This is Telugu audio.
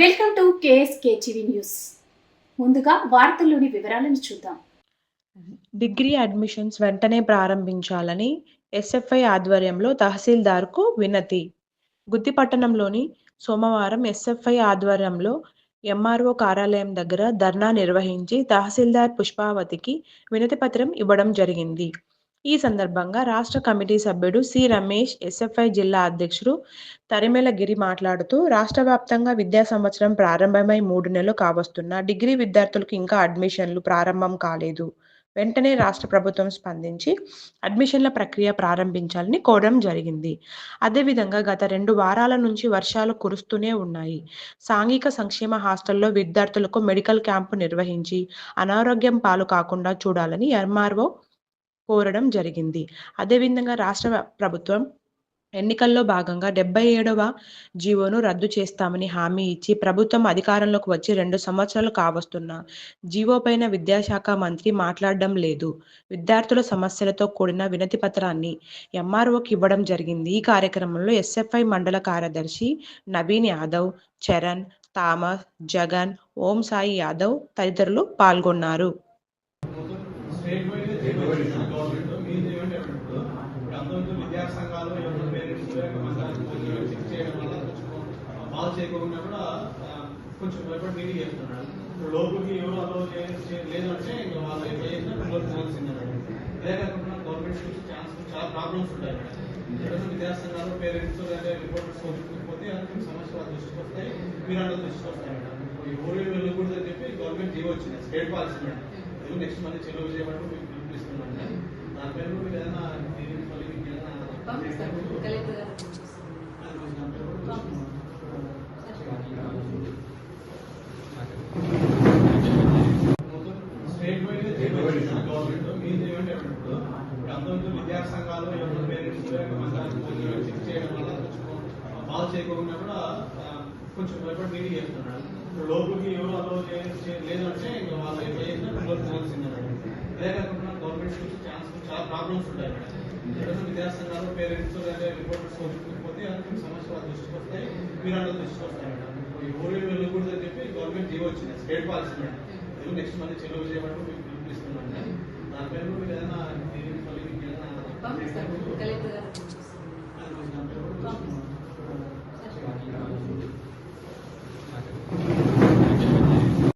Welcome to KSK TV news. ముందుగా వార్తల్లోని వివరాలను చూద్దాం. డిగ్రీ అడ్మిషన్స్ వెంటనే ప్రారంభించాలని ఎస్ఎఫ్ఐ ఆధ్వర్యంలో తహసీల్దార్కు వినతి. గుత్తిపట్టణంలోని సోమవారం ఎస్ఎఫ్ఐ ఆధ్వర్యంలో ఎంఆర్ఓ కార్యాలయం దగ్గర ధర్నా నిర్వహించి తహసీల్దార్ పుష్పావతికి వినతి పత్రం ఇవ్వడం జరిగింది. ఈ సందర్భంగా రాష్ట్ర కమిటీ సభ్యుడు సి. రమేష్ ఎస్ఎఫ్ఐ జిల్లా అధ్యక్షుడు తరిమెల గిరి మాట్లాడుతూ రాష్ట్ర వ్యాప్తంగా విద్యా సంవత్సరం ప్రారంభమై మూడు నెలలు కావస్తున్న డిగ్రీ విద్యార్థులకు ఇంకా అడ్మిషన్లు ప్రారంభం కాలేదు. వెంటనే రాష్ట్ర ప్రభుత్వం స్పందించి అడ్మిషన్ల ప్రక్రియ ప్రారంభించాలని కోరడం జరిగింది. అదేవిధంగా గత రెండు వారాల నుంచి వర్షాలు కురుస్తూనే ఉన్నాయి. సాంఘిక సంక్షేమ హాస్టల్లో విద్యార్థులకు మెడికల్ క్యాంపు నిర్వహించి అనారోగ్యం పాలు కాకుండా చూడాలని ఎంఆర్ఓ కోరడం జరిగింది. అదేవిధంగా రాష్ట్ర ప్రభుత్వం ఎన్నికల్లో భాగంగా డెబ్బై ఏడవ జీవోను రద్దు చేస్తామని హామీ ఇచ్చి ప్రభుత్వం అధికారంలోకి వచ్చి రెండు సంవత్సరాలు కావస్తున్న జీవో పైన విద్యాశాఖ మంత్రి మాట్లాడడం లేదు. విద్యార్థుల సమస్యలతో కూడిన వినతి పత్రాన్ని ఎంఆర్ఓకి ఇవ్వడం జరిగింది. ఈ కార్యక్రమంలో ఎస్ఎఫ్ఐ మండల కార్యదర్శి నవీన్ యాదవ్ చరణ్ థామస్ జగన్ ఓం సాయి యాదవ్ తదితరులు పాల్గొన్నారు. గవర్నమెంట్ మీరు ఏమంటే ఇప్పుడు ఇప్పుడు విద్యా సంఘాలు ఎవరు పేరెంట్స్ చెక్ చేయడం వల్ల కొంచెం చేయకుండా కూడా కొంచెం భయపడి మీటింగ్ చేస్తున్నారు లోపలికి ఎవరు అలో లేదంటే ఇంకా వాళ్ళు ఎట్లా చేసినా పిల్లలు తినాల్సిందే అదే కాకుండా గవర్నమెంట్ స్కూల్స్ ఛాన్స్ చాలా ప్రాబ్లమ్స్ ఉంటాయి మేడం విద్యా సంఘాలు పేరెంట్స్ లేదా రిపోర్టర్స్ చూపించకపోతే అలాంటి సమస్యలు దృష్టికి వస్తాయి మీరు అలా దృష్టికి వస్తాయి మేడం ఇప్పుడు ఎవరు వెళ్ళకూడదని చెప్పి గవర్నమెంట్ జీవో వచ్చింది స్టేట్ పాలసీ మేడం ఇది నెక్స్ట్ మళ్ళీ చెలవు చేయమంటూ మీకు పిలిపిస్తున్నాం దానిపైన కూడా మీరు ఏదైనా దీనికి మళ్ళీ మీకు ఏదైనా స్టేట్ వైడ్ గవర్నమెంట్ మీరు ఏమంటే ఇప్పుడు ఇప్పుడు అంతకుముందు విద్యా సంఘాలు ఎవరు పేరెంట్స్ చెక్ చేయడం వల్ల కొంచెం బాగా చేయకుండా కూడా కొంచెం భయపడి మీటింగ్ చేస్తున్నారు ఇప్పుడు లోపలికి ఎవరు అలో లేదు అంటే ఇంకా వాళ్ళు ఎట్లా చేసినా పిల్లలు మేడం అదే కాకుండా గవర్నమెంట్ నుంచి ఛాన్స్ చాలా ప్రాబ్లమ్స్ ఉంటాయి. మేడం ఎక్కడైనా విద్యా సంఘాలు పేరెంట్స్ లేదా రిపోర్టర్స్ చూపించకపోతే అలాంటి సమస్యలు వాళ్ళ దృష్టికి వస్తాయి మీరు అలా దృష్టికి వస్తాయి మేడం. ఇప్పుడు ఎవరు వెళ్ళకూడదని చెప్పి గవర్నమెంట్ జీవో వచ్చింది స్టేట్ పాలసీ మేడం. ఇది నెక్స్ట్ మళ్ళీ చెలవు చేయమంటూ మీకు పిలిపిస్తున్నాం దానిపైన కూడా మీరు ఏదైనా మళ్ళీ మీకు ఏదైనా